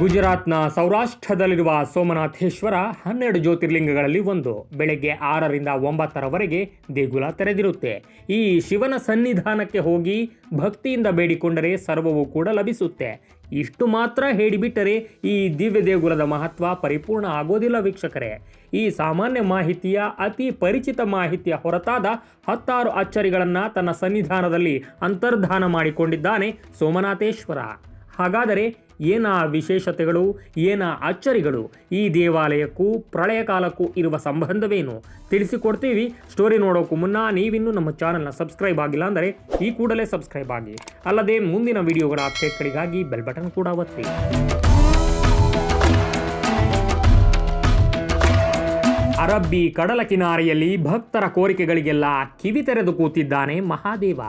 ಗುಜರಾತ್ನ ಸೌರಾಷ್ಟ್ರದಲ್ಲಿರುವ ಸೋಮನಾಥೇಶ್ವರ ಹನ್ನೆರಡು ಜ್ಯೋತಿರ್ಲಿಂಗಗಳಲ್ಲಿ ಒಂದು. ಬೆಳಗ್ಗೆ ಆರರಿಂದ ಒಂಬತ್ತರವರೆಗೆ ದೇಗುಲ ತೆರೆದಿರುತ್ತೆ. ಈ ಶಿವನ ಸನ್ನಿಧಾನಕ್ಕೆ ಹೋಗಿ ಭಕ್ತಿಯಿಂದ ಬೇಡಿಕೊಂಡರೆ ಸರ್ವವೂ ಕೂಡ ಲಭಿಸುತ್ತೆ. ಇಷ್ಟು ಮಾತ್ರ ಹೇಳಿಬಿಟ್ಟರೆ ಈ ದಿವ್ಯ ದೇಗುಲದ ಮಹತ್ವ ಪರಿಪೂರ್ಣ ಆಗೋದಿಲ್ಲ ವೀಕ್ಷಕರೇ. ಈ ಸಾಮಾನ್ಯ ಮಾಹಿತಿಯ ಅತಿ ಪರಿಚಿತ ಮಾಹಿತಿಯ ಹೊರತಾದ ಹತ್ತಾರು ಅಚ್ಚರಿಗಳನ್ನು ತನ್ನ ಸನ್ನಿಧಾನದಲ್ಲಿ ಅಂತರ್ಧಾನ ಮಾಡಿಕೊಂಡಿದ್ದಾನೆ ಸೋಮನಾಥೇಶ್ವರ. ಹಾಗಾದರೆ ಏನ ವಿಶೇಷತೆಗಳು, ಏನ ಅಚ್ಚರಿಗಳು? ಈ ದೇವಾಲಯಕ್ಕೂ, ಪ್ರಳಯ ಕಾಲಕ್ಕೂ ಇರುವ ಸಂಬಂಧವೇನು? ತಿಳಿಸಿಕೊಡ್ತೀವಿ. ಸ್ಟೋರಿ ನೋಡೋಕ್ಕೂ ಮುನ್ನ ನೀವಿನ್ನೂ ನಮ್ಮ ಚಾನಲ್ನ ಸಬ್ಸ್ಕ್ರೈಬ್ ಆಗಿಲ್ಲ ಅಂದರೆ ಈ ಕೂಡಲೇ ಸಬ್ಸ್ಕ್ರೈಬ್ ಆಗಿ. ಅಲ್ಲದೆ ಮುಂದಿನ ವಿಡಿಯೋಗಳ ಅಪ್ಡೇಟ್ಗಳಿಗಾಗಿ ಬೆಲ್ ಬಟನ್ ಕೂಡ ಒತ್ತಿ. ಅರಬ್ಬಿ ಕಡಲ ಕಿನಾರೆಯಲ್ಲಿ ಭಕ್ತರ ಕೋರಿಕೆಗಳಿಗೆಲ್ಲ ಕಿವಿ ತೆರೆದು ಕೂತಿದ್ದಾನೆ ಮಹಾದೇವ.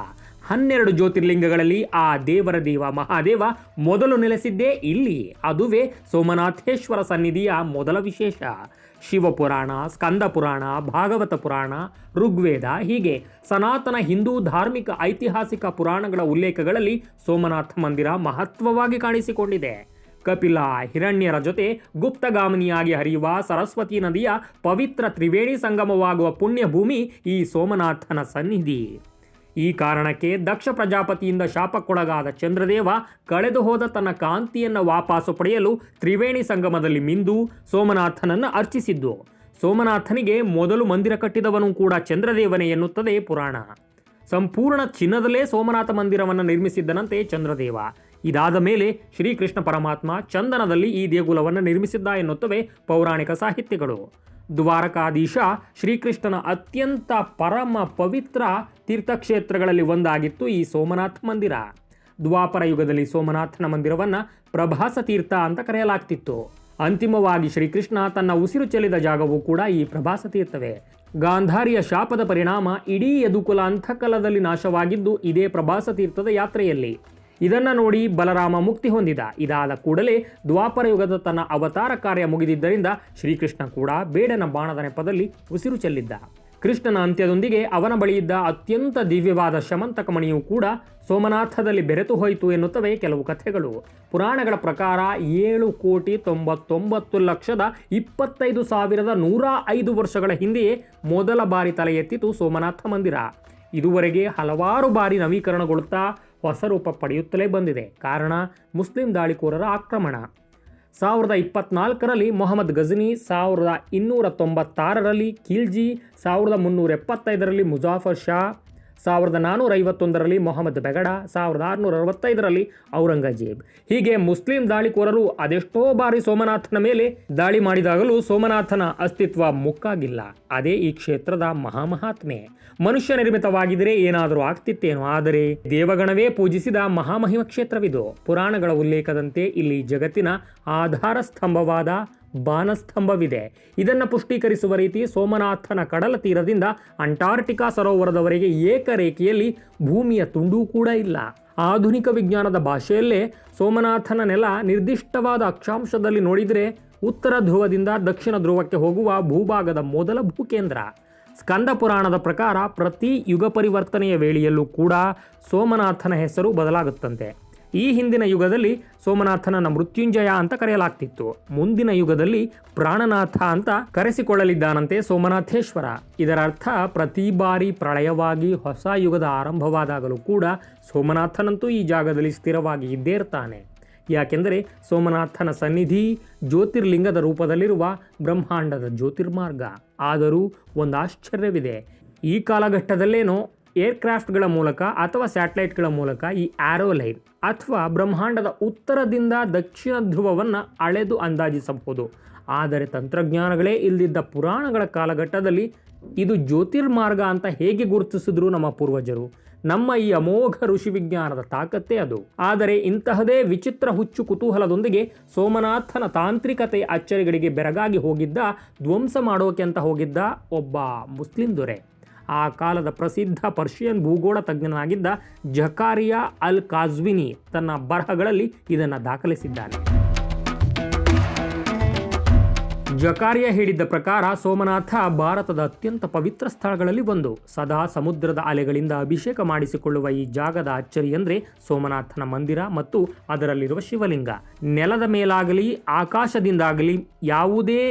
ಹನ್ನೆರಡು ಜ್ಯೋತಿರ್ಲಿಂಗಗಳಲ್ಲಿ ಆ ದೇವರ ದೇವ ಮಹಾದೇವ ಮೊದಲು ನೆಲೆಸಿದ್ದೇ ಇಲ್ಲಿ ಅದುವೇ ಸೋಮನಾಥೇಶ್ವರ ಸನ್ನಿಧಿಯ ಮೊದಲ ವಿಶೇಷ. ಶಿವಪುರಾಣ ಸ್ಕಂದ ಪುರಾಣ ಭಾಗವತ ಪುರಾಣ, ಋಗ್ವೇದ ಹೀಗೆ ಸನಾತನ ಹಿಂದೂ ಧಾರ್ಮಿಕ ಐತಿಹಾಸಿಕ ಪುರಾಣಗಳ ಉಲ್ಲೇಖಗಳಲ್ಲಿ ಸೋಮನಾಥ ಮಂದಿರ ಮಹತ್ವವಾಗಿ ಕಾಣಿಸಿಕೊಂಡಿದೆ. ಕಪಿಲ ಹಿರಣ್ಯರ ಜೊತೆ ಗುಪ್ತಗಾಮಿನಿಯಾಗಿ ಹರಿಯುವ ಸರಸ್ವತಿ ನದಿಯ ಪವಿತ್ರ ತ್ರಿವೇಣಿ ಸಂಗಮವಾಗುವ ಪುಣ್ಯಭೂಮಿ ಈ ಸೋಮನಾಥನ ಸನ್ನಿಧಿ. ಈ ಕಾರಣಕ್ಕೆ ದಕ್ಷ ಪ್ರಜಾಪತಿಯಿಂದ ಶಾಪಕ್ಕೊಳಗಾದ ಚಂದ್ರದೇವ ಕಳೆದು ಹೋದ ತನ್ನ ಕಾಂತಿಯನ್ನು ವಾಪಾಸು ಪಡೆಯಲು ತ್ರಿವೇಣಿ ಸಂಗಮದಲ್ಲಿ ಮಿಂದು ಸೋಮನಾಥನನ್ನು ಅರ್ಚಿಸಿದ್ದು. ಸೋಮನಾಥನಿಗೆ ಮೊದಲು ಮಂದಿರ ಕಟ್ಟಿದವನು ಕೂಡ ಚಂದ್ರದೇವನೇ ಎನ್ನುತ್ತದೆ ಪುರಾಣ. ಸಂಪೂರ್ಣ ಚಿನ್ನದಲ್ಲೇ ಸೋಮನಾಥ ಮಂದಿರವನ್ನು ನಿರ್ಮಿಸಿದ್ದನಂತೆ ಚಂದ್ರದೇವ. ಇದಾದ ಮೇಲೆ ಶ್ರೀಕೃಷ್ಣ ಪರಮಾತ್ಮ ಚಂದನದಲ್ಲಿ ಈ ದೇಗುಲವನ್ನು ನಿರ್ಮಿಸಿದ್ದ ಎನ್ನುತ್ತವೆ ಪೌರಾಣಿಕ ಸಾಹಿತ್ಯಗಳು. ದ್ವಾರಕಾಧೀಶ ಶ್ರೀಕೃಷ್ಣನ ಅತ್ಯಂತ ಪರಮ ಪವಿತ್ರ ತೀರ್ಥಕ್ಷೇತ್ರಗಳಲ್ಲಿ ಒಂದಾಗಿತ್ತು ಈ ಸೋಮನಾಥ ಮಂದಿರ. ದ್ವಾಪರ ಯುಗದಲ್ಲಿ ಸೋಮನಾಥನ ಮಂದಿರವನ್ನು ಪ್ರಭಾಸ ತೀರ್ಥ ಅಂತ ಕರೆಯಲಾಗ್ತಿತ್ತು. ಅಂತಿಮವಾಗಿ ಶ್ರೀಕೃಷ್ಣ ತನ್ನ ಉಸಿರು ಚೆಲ್ಲಿದ ಜಾಗವೂ ಕೂಡ ಈ ಪ್ರಭಾಸ ತೀರ್ಥವೇ. ಗಾಂಧಾರಿಯ ಶಾಪದ ಪರಿಣಾಮ ಇಡೀ ಯದುಕುಲ ಅಂತಃಕಲದಲ್ಲಿ ನಾಶವಾಗಿದ್ದು ಇದೇ ಪ್ರಭಾಸ ತೀರ್ಥದ ಯಾತ್ರೆಯಲ್ಲಿ. ಇದನ್ನ ನೋಡಿ ಬಲರಾಮ ಮುಕ್ತಿ ಹೊಂದಿದ. ಇದಾದ ಕೂಡಲೇ ದ್ವಾಪರ ಯುಗದ ತನ್ನ ಅವತಾರ ಕಾರ್ಯ ಮುಗಿದಿದ್ದರಿಂದ ಶ್ರೀಕೃಷ್ಣ ಕೂಡ ಬೇಡನ ಬಾಣದ ನೆಪದಲ್ಲಿ ಉಸಿರು ಚೆಲ್ಲಿದ್ದ. ಕೃಷ್ಣನ ಅಂತ್ಯದೊಂದಿಗೆ ಅವನ ಬಳಿಯಿದ್ದ ಅತ್ಯಂತ ದಿವ್ಯವಾದ ಶಮಂತಕ ಮಣಿಯೂ ಕೂಡ ಸೋಮನಾಥದಲ್ಲಿ ಬೆರೆತು ಹೋಯಿತು ಎನ್ನುತ್ತವೆ ಕೆಲವು ಕಥೆಗಳು. ಪುರಾಣಗಳ ಪ್ರಕಾರ ಏಳು ಕೋಟಿ ತೊಂಬತ್ತೊಂಬತ್ತು ಲಕ್ಷದ ಇಪ್ಪತ್ತೈದು ಸಾವಿರದ ನೂರ ಐದು ವರ್ಷಗಳ ಹಿಂದೆಯೇ ಮೊದಲ ಬಾರಿ ತಲೆ ಎತ್ತಿತು ಸೋಮನಾಥ ಮಂದಿರ. ಇದುವರೆಗೆ ಹಲವಾರು ಬಾರಿ ನವೀಕರಣಗೊಳ್ಳುತ್ತಾ ಹೊಸ ರೂಪ ಪಡೆಯುತ್ತಲೇ ಬಂದಿದೆ. ಕಾರಣ, ಮುಸ್ಲಿಂ ದಾಳಿಕೋರರ ಆಕ್ರಮಣ. ಸಾವಿರದ ಇಪ್ಪತ್ನಾಲ್ಕರಲ್ಲಿ ಮೊಹಮ್ಮದ್ ಗಜನಿ, ಸಾವಿರದ ಇನ್ನೂರ ತೊಂಬತ್ತಾರರಲ್ಲಿ ಖಿಲ್ಜಿ, ಸಾವಿರದ ಮುನ್ನೂರ ಎಪ್ಪತ್ತೈದರಲ್ಲಿ ಮುಜಾಫರ್ ಶಾ ಸಾವಿರದ ನಾನ್ನೂರ ಐವತ್ತೊಂದರಲ್ಲಿ ಮೊಹಮ್ಮದ್ ಬೆಗಡ, ಸಾವಿರದ ಆರುನೂರ ಅರವತ್ತೈದರಲ್ಲಿ ಔರಂಗಜೇಬ್. ಹೀಗೆ ಮುಸ್ಲಿಂ ದಾಳಿಕೋರರು ಅದೆಷ್ಟೋ ಬಾರಿ ಸೋಮನಾಥನ ಮೇಲೆ ದಾಳಿ ಮಾಡಿದಾಗಲೂ ಸೋಮನಾಥನ ಅಸ್ತಿತ್ವ ಮುಕ್ಕಾಗಿಲ್ಲ. ಅದೇ ಈ ಕ್ಷೇತ್ರದ ಮಹಾಮಹಾತ್ಮೆ. ಮನುಷ್ಯ ನಿರ್ಮಿತವಾಗಿದ್ದರೆ ಏನಾದರೂ ಆಗ್ತಿತ್ತೇನೋ, ಆದರೆ ದೇವಗಣವೇ ಪೂಜಿಸಿದ ಮಹಾಮಹಿಮ ಕ್ಷೇತ್ರವಿದು. ಪುರಾಣಗಳ ಉಲ್ಲೇಖದಂತೆ ಇಲ್ಲಿ ಜಗತ್ತಿನ ಆಧಾರ ಸ್ತಂಭವಾದ ಬಾನಸ್ತಂಭವಿದೆ. ಇದನ್ನು ಪುಷ್ಟೀಕರಿಸುವ ರೀತಿ ಸೋಮನಾಥನ ಕಡಲ ತೀರದಿಂದ ಅಂಟಾರ್ಟಿಕಾ ಸರೋವರದವರೆಗೆ ಏಕರೇಖೆಯಲ್ಲಿ ಭೂಮಿಯ ತುಂಡೂ ಕೂಡ ಇಲ್ಲ. ಆಧುನಿಕ ವಿಜ್ಞಾನದ ಭಾಷೆಯಲ್ಲೇ ಸೋಮನಾಥನ ನೆಲ ನಿರ್ದಿಷ್ಟವಾದ ಅಕ್ಷಾಂಶದಲ್ಲಿ ನೋಡಿದರೆ ಉತ್ತರ ಧ್ರುವದಿಂದ ದಕ್ಷಿಣ ಧ್ರುವಕ್ಕೆ ಹೋಗುವ ಭೂಭಾಗದ ಮೊದಲ ಭೂಕೇಂದ್ರ. ಸ್ಕಂದ ಪುರಾಣದ ಪ್ರಕಾರ ಪ್ರತಿ ಯುಗ ಪರಿವರ್ತನೆಯ ವೇಳೆಯಲ್ಲೂ ಕೂಡ ಸೋಮನಾಥನ ಹೆಸರು ಬದಲಾಗುತ್ತಂತೆ. ಈ ಹಿಂದಿನ ಯುಗದಲ್ಲಿ ಸೋಮನಾಥನನ್ನ ಮೃತ್ಯುಂಜಯ ಅಂತ ಕರೆಯಲಾಗ್ತಿತ್ತು. ಮುಂದಿನ ಯುಗದಲ್ಲಿ ಪ್ರಾಣನಾಥ ಅಂತ ಕರೆಸಿಕೊಳ್ಳಲಿದ್ದಾನಂತೆ ಸೋಮನಾಥೇಶ್ವರ. ಇದರ ಅರ್ಥ ಪ್ರತಿ ಬಾರಿ ಪ್ರಳಯವಾಗಿ ಹೊಸ ಯುಗದ ಆರಂಭವಾದಾಗಲೂ ಕೂಡ ಸೋಮನಾಥನಂತೂ ಈ ಜಾಗದಲ್ಲಿ ಸ್ಥಿರವಾಗಿ ಇದ್ದೇ ಇರ್ತಾನೆ. ಯಾಕೆಂದರೆ ಸೋಮನಾಥನ ಸನ್ನಿಧಿ ಜ್ಯೋತಿರ್ಲಿಂಗದ ರೂಪದಲ್ಲಿರುವ ಬ್ರಹ್ಮಾಂಡದ ಜ್ಯೋತಿರ್ಮಾರ್ಗ. ಆದರೂ ಒಂದು ಆಶ್ಚರ್ಯವಿದೆ. ಈ ಕಾಲಘಟ್ಟದಲ್ಲೇನೋ ಏರ್ಕ್ರಾಫ್ಟ್ಗಳ ಮೂಲಕ ಅಥವಾ ಸ್ಯಾಟಲೈಟ್ಗಳ ಮೂಲಕ ಈ ಆರೋ ಲೈನ್ ಅಥವಾ ಬ್ರಹ್ಮಾಂಡದ ಉತ್ತರದಿಂದ ದಕ್ಷಿಣ ಧ್ರುವವನ್ನು ಅಳೆದು ಅಂದಾಜಿಸಬಹುದು. ಆದರೆ ತಂತ್ರಜ್ಞಾನಗಳೇ ಇಲ್ಲದಿದ್ದ ಪುರಾಣಗಳ ಕಾಲಘಟ್ಟದಲ್ಲಿ ಇದು ಜ್ಯೋತಿರ್ಮಾರ್ಗ ಅಂತ ಹೇಗೆ ಗುರುತಿಸಿದ್ರು ನಮ್ಮ ಪೂರ್ವಜರು? ನಮ್ಮ ಈ ಅಮೋಘ ಋಷಿ ವಿಜ್ಞಾನದ ತಾಕತ್ತೇ ಅದು. ಆದರೆ ಇಂತಹದೇ ವಿಚಿತ್ರ ಹುಚ್ಚು ಕುತೂಹಲದೊಂದಿಗೆ ಸೋಮನಾಥನ ತಾಂತ್ರಿಕತೆ ಅಚ್ಚರಿಗಳಿಗೆ ಬೆರಗಾಗಿ ಹೋಗಿದ್ದ, ಧ್ವಂಸ ಮಾಡೋಕೆ ಅಂತ ಹೋಗಿದ್ದ ಒಬ್ಬ ಮುಸ್ಲಿಂ ದೊರೆ. ಆ ಕಾಲದ ಪ್ರಸಿದ್ಧ ಪರ್ಷಿಯನ್ ಭೂಗೋಳ ತಜ್ಞನಾಗಿದ್ದ ಜಕಾರಿಯಾ ಅಲ್ ಕಾಜ್ವಿನಿ ತನ್ನ ಬರಹಗಳಲ್ಲಿ ಇದನ್ನು ದಾಖಲಿಸಿದ್ದಾನೆ. ಜಕಾರಿಯ ಹೇಳಿದ್ದ ಪ್ರಕಾರ ಸೋಮನಾಥ ಭಾರತದ ಅತ್ಯಂತ ಪವಿತ್ರ ಸ್ಥಳಗಳಲ್ಲಿ ಒಂದು. ಸದಾ ಸಮುದ್ರದ ಅಲೆಗಳಿಂದ ಅಭಿಷೇಕ ಮಾಡಿಸಿಕೊಳ್ಳುವ ಈ ಜಾಗದ ಅಚ್ಚರಿ ಅಂದರೆ ಸೋಮನಾಥನ ಮಂದಿರ ಮತ್ತು ಅದರಲ್ಲಿರುವ ಶಿವಲಿಂಗ. ನೆಲದ ಮೇಲಾಗಲಿ, ಆಕಾಶದಿಂದಾಗಲಿ ಯಾವುದೇ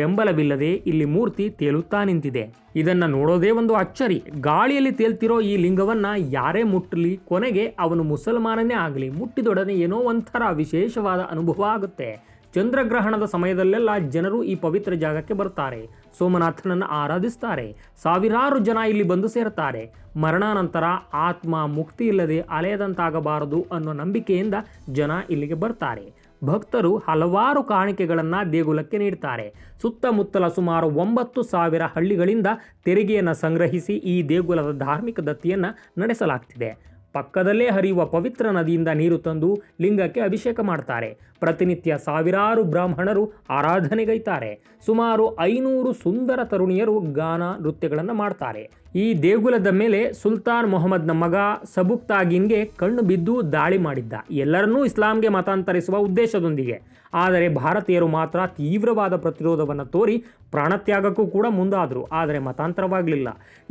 ಬೆಂಬಲವಿಲ್ಲದೆ ಇಲ್ಲಿ ಮೂರ್ತಿ ತೇಲುತ್ತಾ ನಿಂತಿದೆ. ಇದನ್ನ ನೋಡೋದೇ ಒಂದು ಅಚ್ಚರಿ. ಗಾಳಿಯಲ್ಲಿ ತೇಲ್ತಿರೋ ಈ ಲಿಂಗವನ್ನ ಯಾರೇ ಮುಟ್ಟಲಿ ಕೊನೆಗೆ ಅವನು ಮುಸಲ್ಮಾನನೇ ಆಗಲಿ, ಮುಟ್ಟಿದೊಡನೆ ಏನೋ ಒಂಥರ ವಿಶೇಷವಾದ ಅನುಭವ ಆಗುತ್ತೆ. ಚಂದ್ರಗ್ರಹಣದ ಸಮಯದಲ್ಲೆಲ್ಲ ಜನರು ಈ ಪವಿತ್ರ ಜಾಗಕ್ಕೆ ಬರ್ತಾರೆ. ಸೋಮನಾಥನನ್ನು ಆರಾಧಿಸ್ತಾರೆ. ಸಾವಿರಾರು ಜನ ಇಲ್ಲಿ ಬಂದು ಸೇರ್ತಾರೆ. ಮರಣಾನಂತರ ಆತ್ಮ ಮುಕ್ತಿ ಇಲ್ಲದೆ ಅಲೆಯದಂತಾಗಬಾರದು ಅನ್ನೋ ನಂಬಿಕೆಯಿಂದ ಜನ ಇಲ್ಲಿಗೆ ಬರ್ತಾರೆ. ಭಕ್ತರು ಹಲವಾರು ಕಾಣಿಕೆಗಳನ್ನು ದೇಗುಲಕ್ಕೆ ನೀಡ್ತಾರೆ. ಸುತ್ತಮುತ್ತಲ ಸುಮಾರು ಒಂಬತ್ತು ಸಾವಿರ ಹಳ್ಳಿಗಳಿಂದ ತೆರಿಗೆಯನ್ನು ಸಂಗ್ರಹಿಸಿ ಈ ದೇಗುಲದ ಧಾರ್ಮಿಕ ದತ್ತಿಯನ್ನು ನಡೆಸಲಾಗ್ತಿದೆ. ಪಕ್ಕದಲ್ಲೇ ಹರಿಯುವ ಪವಿತ್ರ ನದಿಯಿಂದ ನೀರು ತಂದು ಲಿಂಗಕ್ಕೆ ಅಭಿಷೇಕ ಮಾಡ್ತಾರೆ. ಪ್ರತಿನಿತ್ಯ ಸಾವಿರಾರು ಬ್ರಾಹ್ಮಣರು ಆರಾಧನೆಗೈತಾರೆ. ಸುಮಾರು ಐನೂರು ಸುಂದರ ತರುಣಿಯರು ಗಾನ ನೃತ್ಯಗಳನ್ನು ಮಾಡ್ತಾರೆ. ಈ ದೇಗುಲದ ಮೇಲೆ ಸುಲ್ತಾನ್ ಮೊಹಮ್ಮದ್ನ ಮಗ ಸಬುಕ್ತಾಗಿನ್ಗೆ ಕಣ್ಣು ಬಿದ್ದು ದಾಳಿ ಮಾಡಿದ್ದ. ಎಲ್ಲರನ್ನೂ ಇಸ್ಲಾಂಗೆ ಮತಾಂತರಿಸುವ ಉದ್ದೇಶದೊಂದಿಗೆ. ಆದರೆ ಭಾರತೀಯರು ಮಾತ್ರ ತೀವ್ರವಾದ ಪ್ರತಿರೋಧವನ್ನು ತೋರಿ ಪ್ರಾಣತ್ಯಾಗಕ್ಕೂ ಕೂಡ ಮುಂದಾದರು. ಆದರೆ ಮತಾಂತರವಾಗಲಿಲ್ಲ.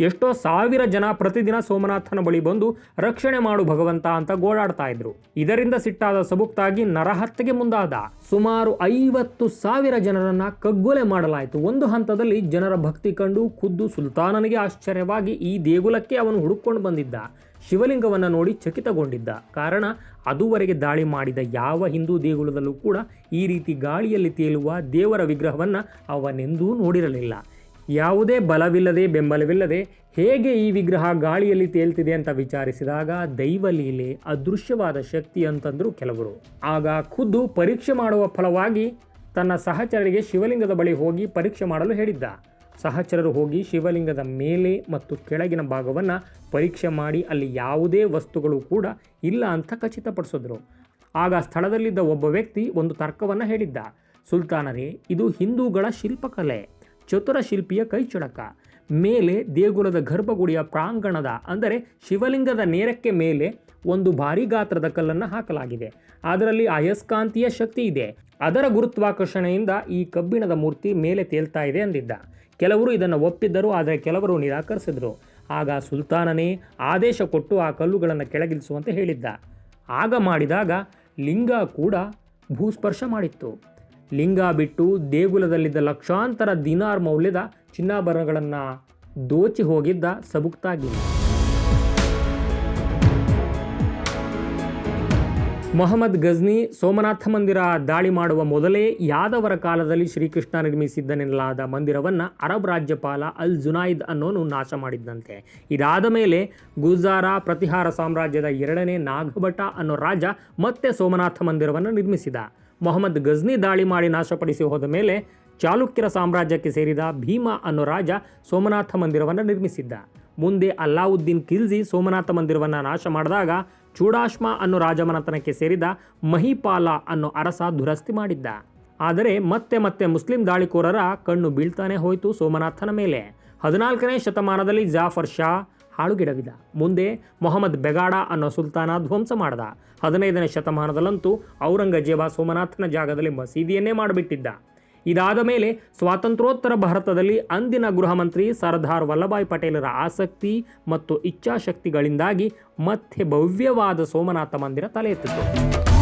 ಎಷ್ಟೋ ಸಾವಿರ ಜನ ಪ್ರತಿದಿನ ಸೋಮನಾಥನ ಬಳಿ ಬಂದು ರಕ್ಷಣೆ ಮಾಡು ಭಗವಂತ ಅಂತ ಗೋಳಾಡ್ತಾ ಇದ್ರು. ಇದರಿಂದ ಸಿಟ್ಟಾದ ಸಬುಕ್ತಾಗಿ ನರಹತ್ಯೆಗೆ ಮುಂದಾದ ಸುಮಾರು ಐವತ್ತು ಸಾವಿರ ಜನರನ್ನ ಕಗ್ಗೊಲೆ ಮಾಡಲಾಯಿತು. ಒಂದು ಹಂತದಲ್ಲಿ ಜನರ ಭಕ್ತಿ ಕಂಡು ಖುದ್ದು ಸುಲ್ತಾನನಿಗೆ ಆಶ್ಚರ್ಯವಾಗಿ ಈ ದೇಗುಲಕ್ಕೆ ಅವನು ಹುಡುಕೊಂಡು ಬಂದಿದ್ದ. ಶಿವಲಿಂಗವನ್ನು ನೋಡಿ ಚಕಿತಗೊಂಡಿದ್ದ. ಕಾರಣ, ಅದುವರೆಗೆ ದಾಳಿ ಮಾಡಿದ ಯಾವ ಹಿಂದೂ ದೇಗುಲದಲ್ಲೂ ಕೂಡ ಈ ರೀತಿ ಗಾಳಿಯಲ್ಲಿ ತೇಲುವ ದೇವರ ವಿಗ್ರಹವನ್ನು ಅವನೆಂದೂ ನೋಡಿರಲಿಲ್ಲ. ಯಾವುದೇ ಬಲವಿಲ್ಲದೆ ಬೆಂಬಲವಿಲ್ಲದೆ ಹೇಗೆ ಈ ವಿಗ್ರಹ ಗಾಳಿಯಲ್ಲಿ ತೇಲ್ತಿದೆ ಅಂತ ವಿಚಾರಿಸಿದಾಗ ದೈವಲೀಲೆ ಅದೃಶ್ಯವಾದ ಶಕ್ತಿ ಅಂತಂದ್ರು ಕೆಲವರು. ಆಗ ಖುದ್ದು ಪರೀಕ್ಷೆ ಮಾಡುವ ಫಲವಾಗಿ ತನ್ನ ಸಹಚರರಿಗೆ ಶಿವಲಿಂಗದ ಬಳಿ ಹೋಗಿ ಪರೀಕ್ಷೆ ಮಾಡಲು ಹೇಳಿದ್ದ. ಸಹಚರರು ಹೋಗಿ ಶಿವಲಿಂಗದ ಮೇಲೆ ಮತ್ತು ಕೆಳಗಿನ ಭಾಗವನ್ನು ಪರೀಕ್ಷೆ ಮಾಡಿ ಅಲ್ಲಿ ಯಾವುದೇ ವಸ್ತುಗಳು ಕೂಡ ಇಲ್ಲ ಅಂತ ಖಚಿತಪಡಿಸಿದ್ರು. ಆಗ ಸ್ಥಳದಲ್ಲಿದ್ದ ಒಬ್ಬ ವ್ಯಕ್ತಿ ಒಂದು ತರ್ಕವನ್ನು ಹೇಳಿದ್ದ. ಸುಲ್ತಾನರೇ, ಇದು ಹಿಂದೂಗಳ ಶಿಲ್ಪಕಲೆ. ಚತುರ ಶಿಲ್ಪಿಯ ಕೈಚಳಕ ಮೇಲೆ ದೇಗುಲದ ಗರ್ಭಗುಡಿಯ ಪ್ರಾಂಗಣದ, ಅಂದರೆ ಶಿವಲಿಂಗದ ನೇರಕ್ಕೆ ಮೇಲೆ ಒಂದು ಭಾರಿ ಗಾತ್ರದ ಕಲ್ಲನ್ನು ಹಾಕಲಾಗಿದೆ. ಅದರಲ್ಲಿ ಅಯಸ್ಕಾಂತೀಯ ಶಕ್ತಿ ಇದೆ. ಅದರ ಗುರುತ್ವಾಕರ್ಷಣೆಯಿಂದ ಈ ಕಬ್ಬಿಣದ ಮೂರ್ತಿ ಮೇಲೆ ತೇಲ್ತಾ ಇದೆ ಅಂದಿದ್ದ ಕೆಲವರು ಇದನ್ನು ಒಪ್ಪಿದ್ದರು, ಆದರೆ ಕೆಲವರು ನಿರಾಕರಿಸಿದರು. ಆಗ ಸುಲ್ತಾನನೇ ಆದೇಶ ಕೊಟ್ಟು ಆ ಕಲ್ಲುಗಳನ್ನು ಕೆಳಗಿಳಿಸುವಂತೆ ಹೇಳಿದ್ದ. ಆಗ ಮಾಡಿದಾಗ ಲಿಂಗ ಕೂಡ ಭೂಸ್ಪರ್ಶ ಮಾಡಿತ್ತು. ಲಿಂಗ ಬಿಟ್ಟು ದೇಗುಲದಲ್ಲಿದ್ದ ಲಕ್ಷಾಂತರ ದಿನಾರ್ ಮೌಲ್ಯದ ಚಿನ್ನಾಭರಣಗಳನ್ನು ದೋಚಿ ಹೋಗಿದ್ದ ಸಬುಕ್ತಾಗಿ ಮೊಹಮ್ಮದ್ ಗಜ್ನಿ ಸೋಮನಾಥ ಮಂದಿರ ದಾಳಿ ಮಾಡುವ ಮೊದಲೇ ಯಾದವರ ಕಾಲದಲ್ಲಿ ಶ್ರೀಕೃಷ್ಣ ನಿರ್ಮಿಸಿದ್ದನೆನ್ನಲಾದ ಮಂದಿರವನ್ನು ಅರಬ್ ರಾಜ್ಯಪಾಲ ಅಲ್ ಜುನಾಯಿದ್ ಅನ್ನೋನು ನಾಶ ಮಾಡಿದ್ದಂತೆ ಇದಾದ ಮೇಲೆ ಗುಜಾರ ಪ್ರತಿಹಾರ ಸಾಮ್ರಾಜ್ಯದ ಎರಡನೇ ನಾಗಭಟ ಅನ್ನೋ ರಾಜ ಮತ್ತೆ ಸೋಮನಾಥ ಮಂದಿರವನ್ನು ನಿರ್ಮಿಸಿದ. ಮೊಹಮ್ಮದ್ ಗಜ್ನಿ ದಾಳಿ ಮಾಡಿ ನಾಶಪಡಿಸಿ ಹೋದ ಮೇಲೆ ಚಾಲುಕ್ಯರ ಸಾಮ್ರಾಜ್ಯಕ್ಕೆ ಸೇರಿದ ಭೀಮಾ ಅನ್ನೋ ರಾಜ ಸೋಮನಾಥ ಮಂದಿರವನ್ನು ನಿರ್ಮಿಸಿದ್ದ. ಮುಂದೆ ಅಲ್ಲಾವುದ್ದೀನ್ ಖಿಲ್ಜಿ ಸೋಮನಾಥ ಮಂದಿರವನ್ನು ನಾಶ ಮಾಡಿದಾಗ ಚೂಡಾಶ್ಮ ಅನ್ನೋ ರಾಜಮನೆತನಕ್ಕೆ ಸೇರಿದ ಮಹಿಪಾಲ ಅನ್ನೋ ಅರಸ ದುರಸ್ತಿ ಮಾಡಿದ್ದ. ಆದರೆ ಮತ್ತೆ ಮತ್ತೆ ಮುಸ್ಲಿಂ ದಾಳಿಕೋರರ ಕಣ್ಣು ಬೀಳ್ತಾನೆ ಹೋಯಿತು ಸೋಮನಾಥನ ಮೇಲೆ. ಹದಿನಾಲ್ಕನೇ ಶತಮಾನದಲ್ಲಿ ಜಾಫರ್ ಶಾ ಹಾಳುಗಿಡವಿದ. ಮುಂದೆ ಮೊಹಮ್ಮದ್ ಬೆಗಾಡ ಅನ್ನೋ ಸುಲ್ತಾನ ಧ್ವಂಸ ಮಾಡಿದ. ಹದಿನೈದನೇ ಶತಮಾನದಲ್ಲಂತೂ ಔರಂಗಜೇಬ ಸೋಮನಾಥನ ಜಾಗದಲ್ಲಿ ಮಸೀದಿಯನ್ನೇ ಮಾಡಿಬಿಟ್ಟಿದ್ದ. ಇದಾದ ಮೇಲೆ ಸ್ವಾತಂತ್ರ್ಯೋತ್ತರ ಭಾರತದಲ್ಲಿ ಅಂದಿನ ಗೃಹ ಮಂತ್ರಿ ಸರ್ದಾರ್ ವಲ್ಲಭಾಯ್ ಪಟೇಲರ ಆಸಕ್ತಿ ಮತ್ತು ಇಚ್ಛಾಶಕ್ತಿಗಳಿಂದಾಗಿ ಮತ್ತೆ ಭವ್ಯವಾದ ಸೋಮನಾಥ ಮಂದಿರ ತಲೆ ಎತ್ತಿತು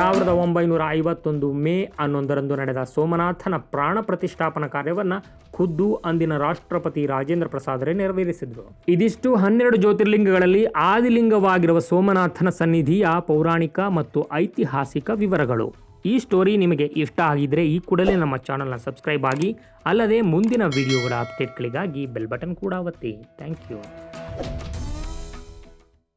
ಸಾವಿರದ ಒಂಬೈನೂರ ಐವತ್ತೊಂದು ಮೇ ಹನ್ನೊಂದರಂದು ನಡೆದ ಸೋಮನಾಥನ ಪ್ರಾಣ ಪ್ರತಿಷ್ಠಾಪನಾ ಕಾರ್ಯವನ್ನು ಖುದ್ದು ಅಂದಿನ ರಾಷ್ಟ್ರಪತಿ ರಾಜೇಂದ್ರ ಪ್ರಸಾದರೇ ನೆರವೇರಿಸಿದರು. ಇದಿಷ್ಟು ಹನ್ನೆರಡು ಜ್ಯೋತಿರ್ಲಿಂಗಗಳಲ್ಲಿ ಆದಿಲಿಂಗವಾಗಿರುವ ಸೋಮನಾಥನ ಸನ್ನಿಧಿಯ ಪೌರಾಣಿಕ ಮತ್ತು ಐತಿಹಾಸಿಕ ವಿವರಗಳು. ಈ ಸ್ಟೋರಿ ನಿಮಗೆ ಇಷ್ಟ ಆಗಿದ್ರೆ ಈ ಕೂಡಲೇ ನಮ್ಮ ಚಾನಲ್ನ ಸಬ್ಸ್ಕ್ರೈಬ್ ಆಗಿ, ಅಲ್ಲದೆ ಮುಂದಿನ ವಿಡಿಯೋಗಳ ಅಪ್ಡೇಟ್ಗಳಿಗಾಗಿ ಬೆಲ್ ಬಟನ್ ಕೂಡ ಒತ್ತಿ. Thank you.